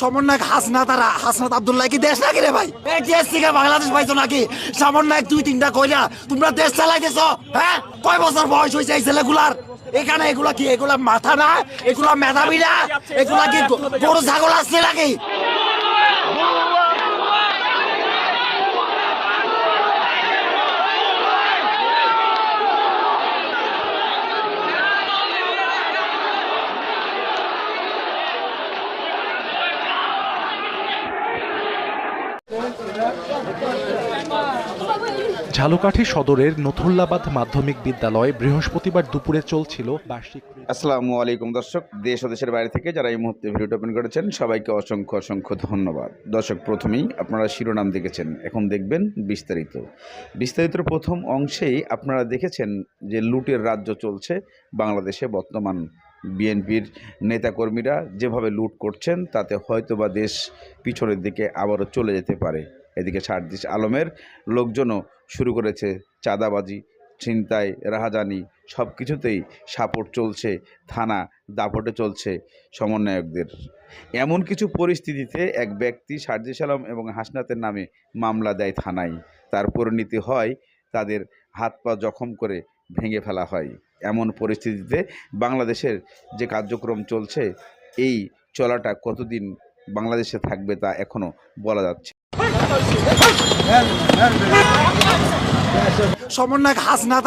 সমন্বয়ক হাসনাত আর হাসনাত আবদুল্লাহ কি দেশ নাকি রে ভাই? দেশ থেকে বাংলাদেশ পাইছো নাকি? সমন্বয়ক দুই তিনটা কইলা, তোমরা দেশ চালাইতেছ হ্যাঁ? কয় বছর বয়স হয়েছে এই ছেলেগুলার? এখানে এগুলা কি? এগুলা মাথা না? এগুলা মেধাবী না? এগুলা কি গরু, ছাগল আসছে নাকি? ঝালকাঠি সদরের নথুল্লাবাদ মাধ্যমিক বিদ্যালয়ে বৃহস্পতিবার দুপুরে চলছিল বার্ষিক আসসালামু আলাইকুম দর্শক, দেশ ও দেশের বাইরে থেকে যারা এই মুহূর্তে ভিডিওটা ওপেন করেছেন, সবাইকে অসংখ্য অসংখ্য ধন্যবাদ। দর্শক, প্রথমেই আপনারা শিরোনাম দেখেছেন, এখন দেখবেন বিস্তারিত। বিস্তারিত প্রথম অংশেই আপনারা দেখেছেন যে লুটের রাজ্য চলছে, বাংলাদেশে বর্তমান বিএনপির নেতাকর্মীরা যেভাবে লুট করছেন, তাতে হয়তোবা দেশ পিছনের দিকে আবারও চলে যেতে পারে। এদিকে সারদিস আলমের লোকজনও শুরু করেছে চাঁদাবাজি, ছিনতাই, রাহাজানি সব কিছুতেই সাপোর্ট চলছে, থানা দাপটে চলছে সমন্বয়কদের। এমন কিছু পরিস্থিতিতে এক ব্যক্তি সার্জিস আলম এবং হাসনাতের নামে মামলা দেয় থানায়। তার পরিণতি হয় তাদের হাত পা জখম করে ভেঙে ফেলা হয়। এমন পরিস্থিতিতে বাংলাদেশের যে কার্যক্রম চলছে, এই চলাটা কতদিন বাংলাদেশে থাকবে তা এখনও বলা যাচ্ছে সমন্বয়ক হাসনাত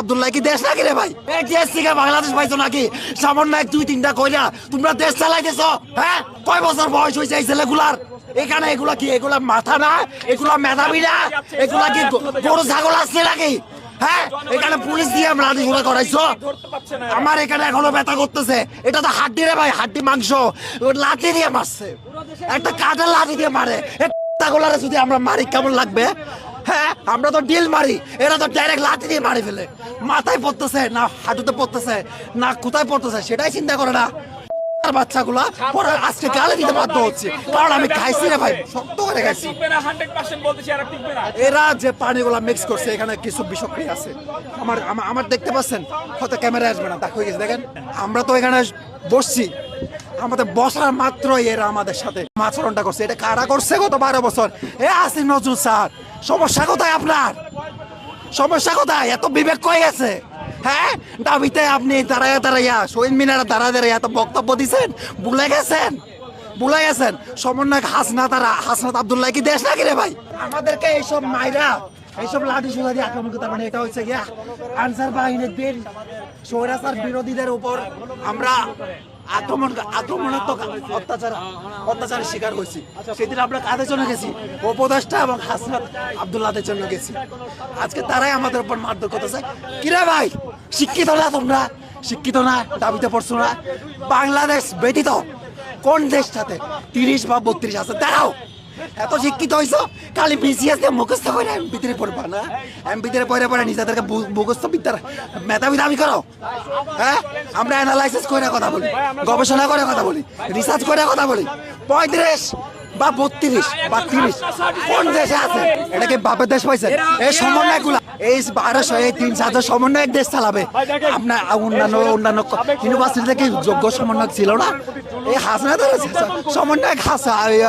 আব্দুল্লাহ কি দেশ নাকি রে ভাই? দেশ থেকে বাংলাদেশ পাইছো নাকি? সমন্বয়ক তিনটা কইলা তোমরা দেশ চালাইতেছ হ্যাঁ? কয় বছর বয়স হয়েছে এই ছেলেগুলার? এখানে এগুলা কি, এগুলা মাথা না? এগুলা না? এগুলা কি গরু, ছাগল আসছে নাকি? হ্যাঁ? এখানে পুলিশ দিয়ে ঘোড়া করাইছো। আমার এখানে এখনও ব্যথা করতেছে। এটা তো হাড্ডি রে ভাই, হাড্ডি মাংস। লাঠি দিয়ে মারছে। একটা কাঠের লাঠি দিয়ে মারে। এ ছাগলারে যদি আমরা মারি, কেমন লাগবে? হ্যাঁ আমরা তো ডিল মারি, এরা তো ডাইরেক্ট লাঠি দিয়ে মারি ফেলে। মাথায় পড়তেছে, না হাঁটুতে পড়তেছে, না কোথায় পড়তেছে, সেটাই চিন্তা করে না। বাধ্য হচ্ছে। কারণ আমি খাইছি রে ভাই, শক্ত এরা যে মিক্স করছে, এখানে আছে। আমার আমার দেখতে পাচ্ছেন? ক্যামেরা আসবে না দেখেন, আমরা তো এখানে বসছি। আমাদের বসার মাত্র এরা আমাদের সাথে আচরণটা করছে। এটা কারা করছে গত বারো বছর? এ আসিফ নজরুল স্যার, সমস্যা কোথায় আপনার? সমস্যা কোথায়? এত বিবেক কয়ে গেছে? হ্যাঁ? দাবিতে আপনি দাঁড়াইয়া দাঁড়াইয়া, শহীদ মিনারে দাঁড়ায় দাঁড়াইয়া এত বক্তব্য দিছেন? ভুলে গেছেন? ভুলে গেছেন? সমন্বয়ক হাসনাত আর হাসনাত আব্দুল্লাহ কি দেশ নাকি রে ভাই? আমাদেরকে এইসব মাইরা, এইসব লাঠি সোজা আক্রমণ করতে মানে এটা হচ্ছে গিয়া আনসার বাহিনীর বীর, স্বৈরাচার বিরোধীদের উপর আমরা আক্রমণ আক্রমণাত্মক অত্যাচার অত্যাচারের শিকার হয়েছি। সেদিন আমরা কাদের জন্য গেছি? উপদেষ্টা এবং হাসনাত আবদুল্লাদের জন্য গেছি। আজকে তারাই আমাদের উপর মারধর করতেছে। কিরা ভাই, শিক্ষিত না তোমরা? শিক্ষিত না, দাবিতে পড়ছো না? বাংলাদেশ ব্যতীত কোন দেশটাতে তিরিশ বা বত্রিশ আছে? দেখাও এত শিক্ষিত হয়েছ কালি বিসিএস দিয়ে মুখস্থ করে আমি ভিতরে পড়বা, না? আমি ভিতরে পড়ে পড়ে নিজেদেরকে মুখস্থ বিদ্যার মেধাবী দাবি করো। হ্যাঁ? আমরা অ্যানালাইসিস করে কথা বলি, গবেষণা করে কথা বলি রিসার্চ করে কথা বলি। পঁয়ত্রিশ বা বত্রিশ বা তিরিশ, কোন দেশে আছে? এটাকে বাপের দেশ পাইছে? এই সমন্বয়গুলা। এই বারোশো, এই তিন হাজার সমন্বয়ক দেশ চালাবে। আপনার অন্যান্য অন্যান্য ইউনিভার্সিটিতে কি যোগ্য সমন্বয়ক ছিল না? এই হাসনা ধরে সমন্বয়ক হাসা, এই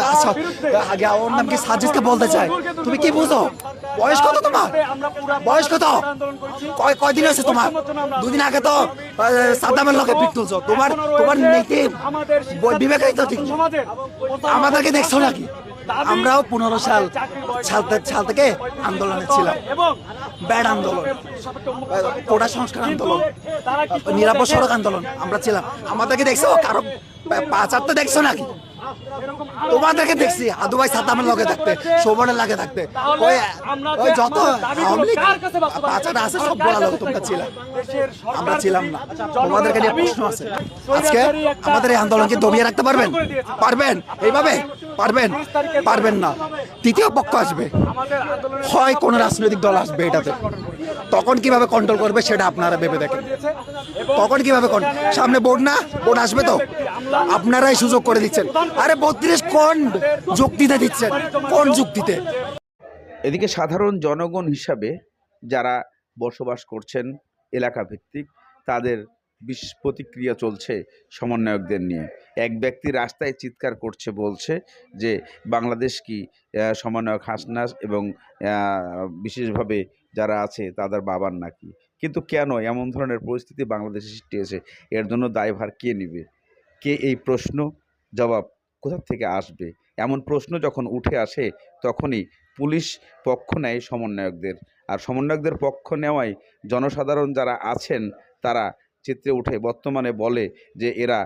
আগে ওর নাম কি সাজিদকে বলতে চাই তুমি কি বুঝো? বয়স কত তোমার? বয়স কত? কয় কয়দিন হয়েছে তোমার? দুদিন আগে তো সাদ্দামের লোকে পিক তুলছো। তোমার তোমার নীতি বিবেকই তো ঠিক। আমাদেরকে দেখছ নাকি? আমরাও পনেরো সাল সাল থেকে- সাল থেকে আন্দোলনে ছিলাম। ব্যাড আন্দোলন। কোটা সংস্কার আন্দোলন। নিরাপদ সড়ক আন্দোলন আমরা ছিলাম। আমাদেরকে দেখছ? কারও পাচার তো দেখছ নাকি? তোমাদেরকে দেখছি আদু ভাই সাদ্দামের লগে থাকতে শোভনের লাগে থাকতে। ওই ওই যত আওয়ামী আছে সব বলা লোক তোমরা ছিলাম আমরা ছিলাম না। তোমাদেরকে নিয়ে প্রশ্ন আছে। আজকে আমাদের এই আন্দোলনকে দমিয়ে রাখতে পারবেন? পারবেন? এইভাবে? পারবেন? পারবেন না। তৃতীয় পক্ষ আসবে। হয় কোন রাজনৈতিক দল আসবে এটাতে। তখন কীভাবে কন্ট্রোল করবে সেটা আপনারা ভেবে দেখেন। তখন কীভাবে সামনে বোর্ড না? বোর্ড আসবে তো? আপনারাই সুযোগ করে দিচ্ছেন। আরে বত্রিশ কোন যুক্তিতে দিচ্ছেন কোন যুক্তিতে। এদিকে সাধারণ জনগণ হিসাবে যারা বসবাস করছেন এলাকা ভিত্তিক তাদের বিশ প্রতিক্রিয়া চলছে সমন্বয়কদের নিয়ে। এক ব্যক্তি রাস্তায় চিৎকার করছে, বলছে যে বাংলাদেশ কি সমন্বয়ক হাসনাস এবং বিশেষভাবে যারা আছে তাদের বাবার নাকি? কিন্তু কেন এমন ধরনের পরিস্থিতি বাংলাদেশে সৃষ্টি হয়েছে? এর জন্য দায়ভার কে নেবে? কে এই প্রশ্ন জবাব কোথা থেকে আসবে? এমন প্রশ্ন যখন উঠে আসে, তখনই পুলিশ পক্ষ নেয় সমন্বয়কদের। আর সমন্বয়কদের পক্ষ নেওয়ায় জনসাধারণ যারা আছেন, তারা চিত্রে উঠে, বর্তমানে বলে যে এরা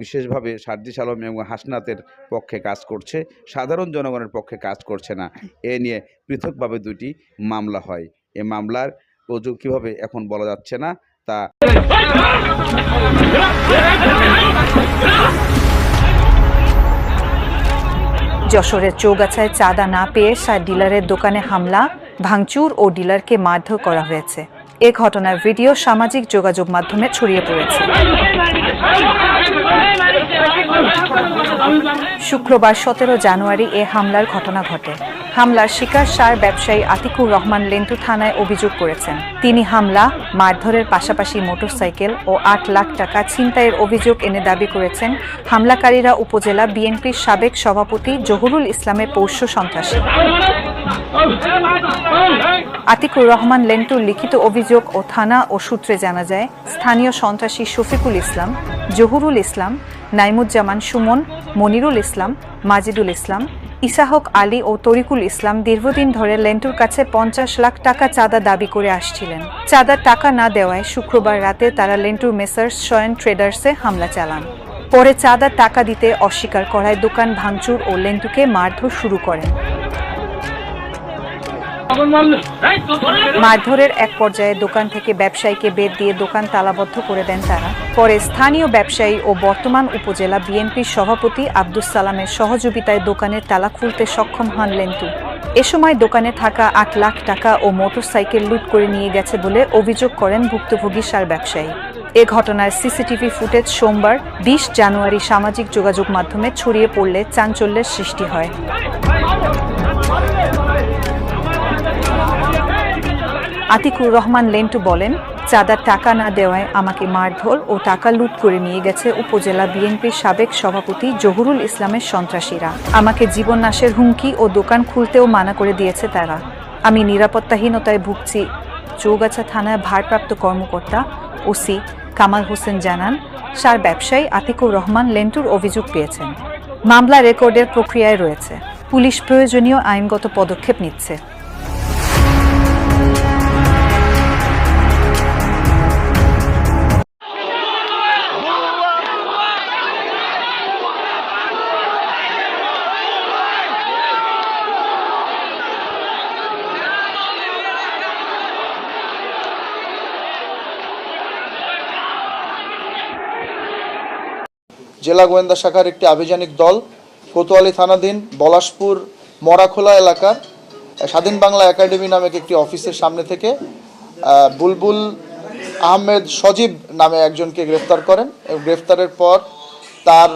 বিশেষভাবে সার্জিস আলম এবং হাসনাতের পক্ষে কাজ করছে, সাধারণ জনগণের পক্ষে কাজ করছে না। এ নিয়ে পৃথকভাবে দুটি মামলা হয়। এ মামলার অজু কীভাবে এখন বলা যাচ্ছে না, তা যশোরের চৌগাছায় চাঁদা না পেয়ে সার ডিলারের দোকানে হামলা, ভাঙচুর ও ডিলারকে মারধর করা হয়েছে। এ ঘটনার ভিডিও সামাজিক যোগাযোগ মাধ্যমে ছড়িয়ে পড়েছে। শুক্রবার সতেরো জানুয়ারি এ হামলার ঘটনা ঘটে। হামলার শিকার সার ব্যবসায়ী আতিকুর রহমান লেন্টু থানায় অভিযোগ করেছেন। তিনি হামলা, মারধরের পাশাপাশি মোটরসাইকেল ও আট লাখ টাকা ছিনতাইয়ের অভিযোগ এনে দাবি করেছেন হামলাকারীরা উপজেলা বিএনপির সাবেক সভাপতি জহুরুল ইসলামের পৌষ্য সন্ত্রাসী। আতিকুর রহমান লেন্টুর লিখিত অভিযোগ ও থানা ও সূত্রে জানা যায়, স্থানীয় সন্ত্রাসী শফিকুল ইসলাম, জহুরুল ইসলাম, নাইমুজ্জামান সুমন, মনিরুল ইসলাম, মাজিদুল ইসলাম, ইসাহক আলী ও তরিকুল ইসলাম দীর্ঘদিন ধরে লেন্টুর কাছে পঞ্চাশ লাখ টাকা চাঁদা দাবি করে আসছিলেন। চাঁদার টাকা না দেওয়ায় শুক্রবার রাতে তারা লেন্টুর মেসার্স শয়ন ট্রেডার্সে হামলা চালান। পরে চাঁদার টাকা দিতে অস্বীকার করায় দোকান ভাঙচুর ও লেন্টুকে মারধর শুরু করেন। মারধরের এক পর্যায়ে দোকান থেকে ব্যবসায়ীকে বেদ দিয়ে দোকান তালাবদ্ধ করে দেন তারা। পরে স্থানীয় ব্যবসায়ী ও বর্তমান উপজেলা বিএনপির সভাপতি আব্দুস সালামের সহযোগিতায় দোকানের তালা খুলতে সক্ষম হন লেন্টু। এ সময় দোকানে থাকা আট লাখ টাকা ও মোটরসাইকেল লুট করে নিয়ে গেছে বলে অভিযোগ করেন ভুক্তভোগী সার ব্যবসায়ী। এ ঘটনার সিসিটিভি ফুটেজ সোমবার, বিশ জানুয়ারি সামাজিক যোগাযোগ মাধ্যমে ছড়িয়ে পড়লে চাঞ্চল্যের সৃষ্টি হয়। আতিকুর রহমান লেন্টু বলেন, চাঁদার টাকা না দেওয়ায় আমাকে মারধর ও টাকা লুট করে নিয়ে গেছে উপজেলা বিএনপির সাবেক সভাপতি জহুরুল ইসলামের সন্ত্রাসীরা। আমাকে জীবন নাশের হুমকি ও দোকান খুলতেও মানা করে দিয়েছে তারা। আমি নিরাপত্তাহীনতায় ভুগছি, চৌগাছা থানায় ভারপ্রাপ্ত কর্মকর্তা ওসি কামাল হোসেন জানান, সার ব্যবসায়ী আতিকুর রহমান লেন্টুর অভিযোগ পেয়েছেন। মামলা রেকর্ডের প্রক্রিয়ায় রয়েছে। পুলিশ প্রয়োজনীয় আইনগত পদক্ষেপ নিচ্ছে। জেলা গোয়েন্দা শাখার একটি আভিযানিক দল, কোতোয়ালি থানাধীন বলাশপুর মরাখোলা এলাকার, স্বাধীন বাংলা একাডেমি নামক একটি অফিসের সামনে থেকে বুলবুল আহমেদ সজীব নামে একজনকে গ্রেফতার করেন। এবং গ্রেফতারের পর তার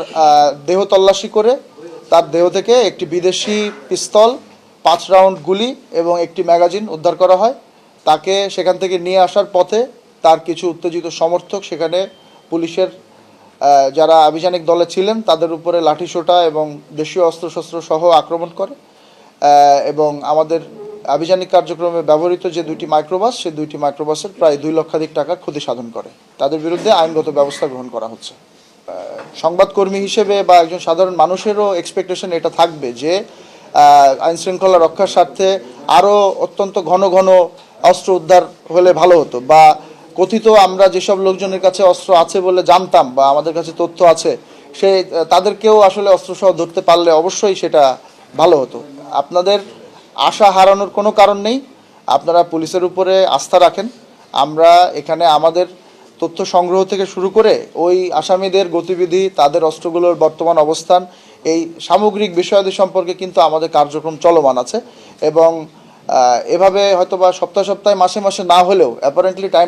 দেহ তল্লাশি করে তার দেহ থেকে একটি বিদেশি পিস্তল, পাঁচ রাউন্ড গুলি এবং একটি ম্যাগাজিন উদ্ধার করা হয়। তাকে সেখান থেকে নিয়ে আসার পথে তার কিছু উত্তেজিত সমর্থক সেখানে পুলিশের যারা আভিযানিক দলে ছিলেন, তাদের উপরে লাঠিসোঁটা এবং দেশীয় অস্ত্রশস্ত্র সহ আক্রমণ করে। এবং আমাদের আভিযানিক কার্যক্রমে ব্যবহৃত যে দুইটি মাইক্রোবাস, সেই দুইটি মাইক্রোবাসের প্রায় দুই লক্ষাধিক টাকা ক্ষতি সাধন করে। তাদের বিরুদ্ধে আইনগত ব্যবস্থা গ্রহণ করা হচ্ছে। সংবাদকর্মী হিসেবে বা একজন সাধারণ মানুষেরও এক্সপেকটেশন এটা থাকবে যে আইন শৃঙ্খলা রক্ষার স্বার্থে আরও অত্যন্ত ঘন ঘন অস্ত্র উদ্ধার হলে ভালো হতো বা কথিত আমরা যেসব লোকজনের কাছে অস্ত্র আছে বলে জানতাম বা আমাদের কাছে তথ্য আছে, সে, তাদেরকেও আসলে অস্ত্রসহ ধরতে পারলে অবশ্যই সেটা ভালো হতো। আপনাদের আশা হারানোর কোনো কারণ নেই। আপনারা পুলিশের উপরে আস্থা রাখেন। আমরা এখানে আমাদের তথ্য সংগ্রহ থেকে শুরু করে ওই আসামিদের গতিবিধি, তাদের অস্ত্রগুলোর বর্তমান অবস্থান, এই সামগ্রিক বিষয়াদি সম্পর্কে কিন্তু আমাদের কার্যক্রম চলমান আছে এবং এভাবে হয়তো বা সপ্তাহে সপ্তাহে, মাসে মাসে না হলেও অ্যাপারেন্টলি টাইম